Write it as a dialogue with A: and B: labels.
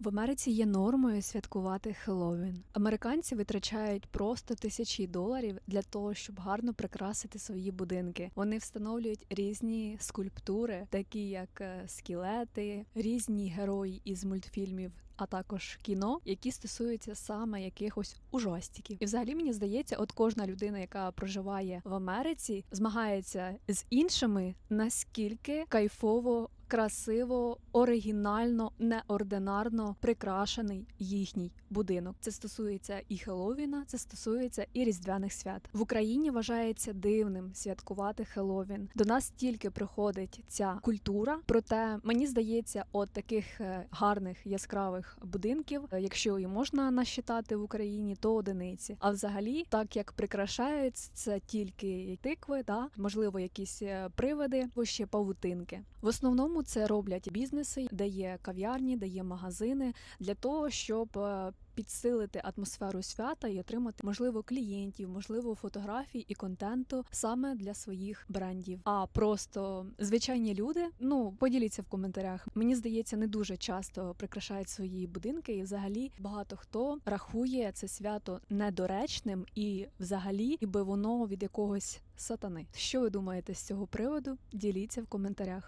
A: В Америці є нормою святкувати Хеллоуін. Американці витрачають просто тисячі доларів для того, щоб гарно прикрасити свої будинки. Вони встановлюють різні скульптури, такі як е, скелети, різні герої із мультфільмів. А також кіно, які стосуються саме якихось ужастиків. І взагалі мені здається, от кожна людина, яка проживає в Америці, змагається з іншими, наскільки кайфово красиво, оригінально, неординарно прикрашений їхній будинок. Це стосується і Хеллоуіна, це стосується і різдвяних свят. В Україні вважається дивним святкувати Хеллоуін. До нас тільки приходить ця культура. Проте мені здається, от таких е, гарних яскравих будинків, е, якщо і можна насчитати в Україні, то одиниці. А взагалі, так як прикрашають це тільки тикви, да можливо, якісь е, привиди, або ще павутинки. В основному це роблять бізнеси, де є кав'ярні, де є магазини для того, щоб е, підсилити атмосферу свята і отримати можливо клієнтів, можливо, фотографій і контенту саме для своїх брендів. А просто звичайні люди, ну поділіться в коментарях. Мені здається, не дуже часто прикрашають свої будинки, і взагалі багато хто рахує це свято недоречним і взагалі, ніби воно від якогось сатани. Що ви думаєте з цього приводу? Діліться в коментарях.